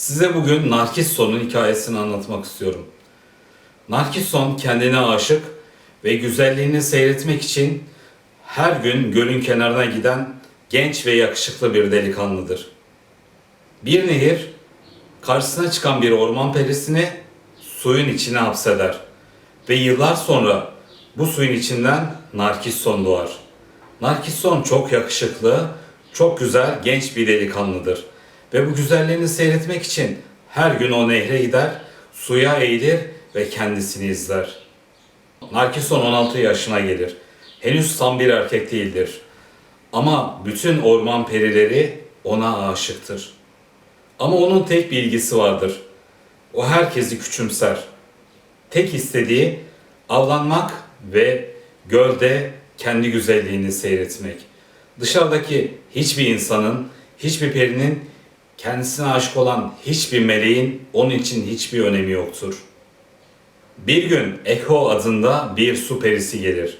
Size bugün Narkisson'un hikayesini anlatmak istiyorum. Narkisson kendine aşık ve güzelliğini seyretmek için her gün gölün kenarına giden genç ve yakışıklı bir delikanlıdır. Bir nehir karşısına çıkan bir orman perisini suyun içine hapseder ve yıllar sonra bu suyun içinden Narkisson doğar. Narkisson çok yakışıklı, çok güzel, genç bir delikanlıdır. Ve bu güzelliğini seyretmek için her gün o nehre gider, suya eğilir ve kendisini izler. Narkisson 16 yaşına gelir. Henüz tam bir erkek değildir. Ama bütün orman perileri ona aşıktır. Ama onun tek bir ilgisi vardır. O herkesi küçümser. Tek istediği avlanmak ve gölde kendi güzelliğini seyretmek. Dışarıdaki hiçbir insanın, hiçbir perinin kendisine aşık olan hiçbir meleğin onun için hiçbir önemi yoktur. Bir gün Echo adında bir su perisi gelir.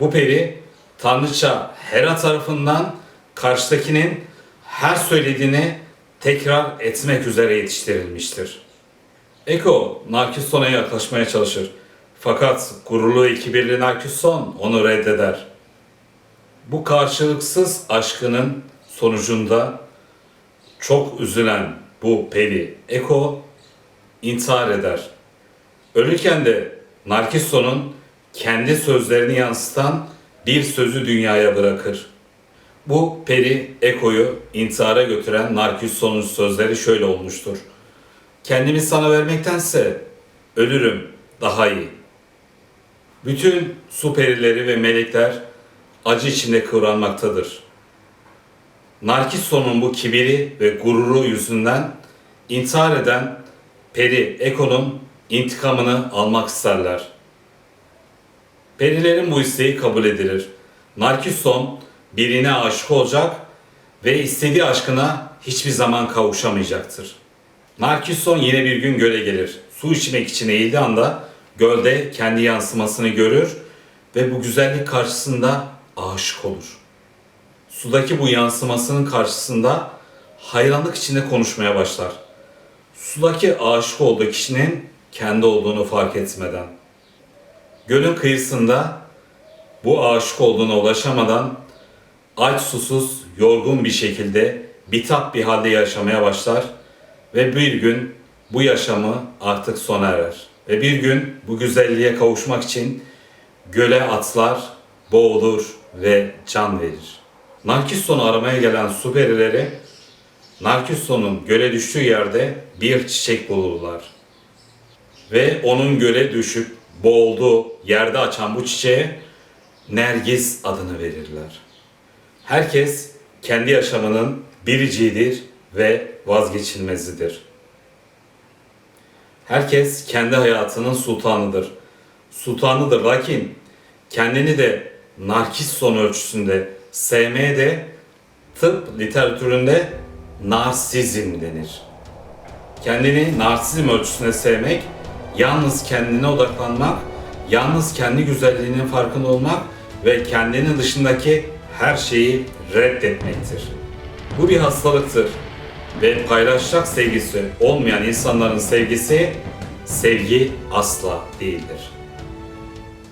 Bu peri tanrıça Hera tarafından karşıdakinin her söylediğini tekrar etmek üzere yetiştirilmiştir. Echo Narkisson'a yaklaşmaya çalışır. Fakat gururlu ve kibirli Narkisson onu reddeder. Bu karşılıksız aşkının sonucunda çok üzülen bu peri Eko intihar eder. Ölürken de Narkisson'un kendi sözlerini yansıtan bir sözü dünyaya bırakır. Bu peri Eko'yu intihara götüren Narkisson'un sözleri şöyle olmuştur. Kendimi sana vermektense ölürüm daha iyi. Bütün su perileri ve melekler acı içinde kıvranmaktadır. Narkisson'un bu kibiri ve gururu yüzünden intihar eden peri Eko'nun intikamını almak isterler. Perilerin bu isteği kabul edilir. Narkisson birine aşık olacak ve istediği aşkına hiçbir zaman kavuşamayacaktır. Narkisson yine bir gün göle gelir. Su içmek için eğildiği anda gölde kendi yansımasını görür ve bu güzellik karşısında aşık olur. Sudaki bu yansımasının karşısında hayranlık içinde konuşmaya başlar. Sudaki aşık olduğu kişinin kendi olduğunu fark etmeden. Gölün kıyısında bu aşık olduğuna ulaşamadan aç susuz, yorgun bir şekilde bitap bir halde yaşamaya başlar ve bir gün bu yaşamı artık sona erer. Ve bir gün bu güzelliğe kavuşmak için göle atlar, boğulur ve can verir. Narkisson'u aramaya gelen su perileri Narkisson'un göle düştüğü yerde bir çiçek bulurlar. Ve onun göle düşüp boğulduğu yerde açan bu çiçeğe Nergis adını verirler. Herkes kendi yaşamının biricidir ve vazgeçilmezidir. Herkes kendi hayatının sultanıdır. Sultanıdır lakin kendini de Narkisson ölçüsünde sevmeye de tıp literatüründe narsizm denir. Kendini narsizm ölçüsünde sevmek, yalnız kendine odaklanmak, yalnız kendi güzelliğinin farkında olmak ve kendinin dışındaki her şeyi reddetmektir. Bu bir hastalıktır ve paylaşacak sevgisi olmayan insanların sevgisi sevgi asla değildir.